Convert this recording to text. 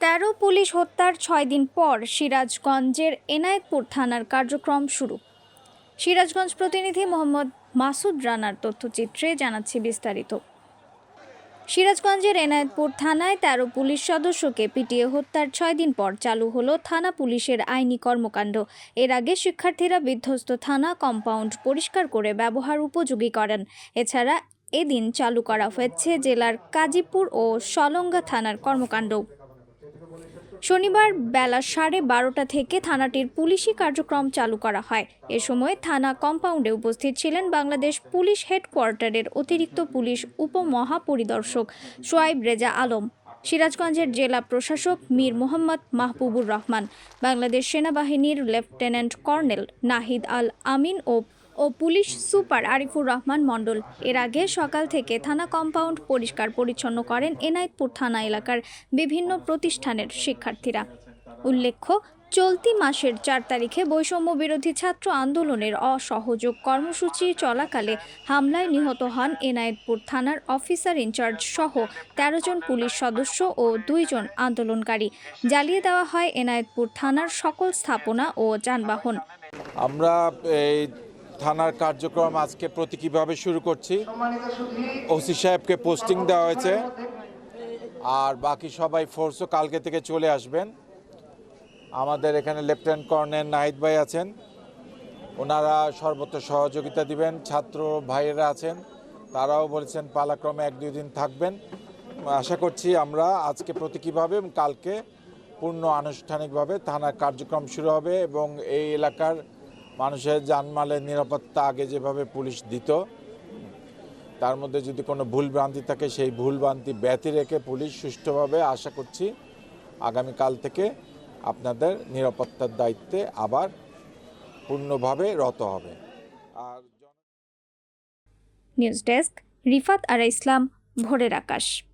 তেরো পুলিশ হত্যার ছয় দিন পর সিরাজগঞ্জের এনায়েতপুর থানার কার্যক্রম শুরু। সিরাজগঞ্জ প্রতিনিধি মোহাম্মদ মাসুদ রানার তথ্যচিত্রে জানাচ্ছি বিস্তারিত। সিরাজগঞ্জের এনায়েতপুর থানায় তেরো পুলিশ সদস্যকে পিটিয়ে হত্যার ছয় দিন পর চালু হলো থানা পুলিশের আইনি কর্মকাণ্ড। এর আগে শিক্ষার্থীরা বিধ্বস্ত থানা কম্পাউন্ড পরিষ্কার করে ব্যবহার উপযোগী করেন। এছাড়া এদিন চালু করা হয়েছে জেলার কাজীপুর ও সলঙ্গা থানার কর্মকাণ্ড। শনিবার বেলা সাড়ে বারোটা থেকে থানাটির পুলিশি কার্যক্রম চালু করা হয়। এ সময় থানা কম্পাউন্ডে উপস্থিত ছিলেন বাংলাদেশ পুলিশ হেডকোয়ার্টারের অতিরিক্ত পুলিশ উপমহাপরিদর্শক সোয়াইব রেজা আলম, সিরাজগঞ্জের জেলা প্রশাসক মীর মোহাম্মদ মাহবুবুর রহমান, বাংলাদেশ সেনাবাহিনীর লেফটেন্যান্ট কর্নেল নাহিদ আল আমিন ও ও পুলিশ সুপার আরিফুর রহমান মণ্ডল। এর আগে সকাল থেকে থানা কম্পাউন্ড পরিষ্কার পরিচ্ছন্ন করেন এনায়তপুর থানা এলাকার বিভিন্ন প্রতিষ্ঠানের শিক্ষার্থীরা। উল্লেখ্য, চলতি মাসের চার তারিখে বৈষম্য বিরোধী ছাত্র আন্দোলনের অসহযোগ কর্মসূচি চলাকালে হামলায় নিহত হন এনায়েতপুর থানার অফিসার ইনচার্জ সহ তেরো জন পুলিশ সদস্য ও দুইজন আন্দোলনকারী। জ্বালিয়ে দেওয়া হয় এনায়েতপুর থানার সকল স্থাপনা ও যানবাহন। আমরা এই থানার কার্যক্রম আজকে প্রতীকীভাবে শুরু করছি। ওসি সাহেবকে পোস্টিং দেওয়া হয়েছে। আর বাকি সবাই ফোর্সও কালকে থেকে চলে আসবেন। আমাদের এখানে লেফটেন্যান্ট কর্নেল নাহিদ ভাই আছেন। ওনারা সর্বত্র সহযোগিতা দিবেন। ছাত্র ভাইয়েরা আছেন। তারাও বলেছেন পালাক্রমে এক দুই দিন থাকবেন। আশা করছি আমরা আজকে প্রতীকীভাবে এবং কালকে পূর্ণ আনুষ্ঠানিকভাবে থানার কার্যক্রম শুরু হবে এবং এই এলাকার মানুষের জানমালের নিরাপত্তা আগে যেভাবে পুলিশ দিত, তার মধ্যে যদি কোনো ভুলভ্রান্তি থাকে, সেই ভুল ভ্রান্তি ব্যতি রেখে পুলিশ সুষ্ঠুভাবে আশা করছি আগামীকাল থেকে আপনাদের নিরাপত্তার দায়িত্বে আবার পূর্ণভাবে রত হবে। আর নিউজ ডেস্ক, রিফাত আরা ইসলাম, ভোরের আকাশ।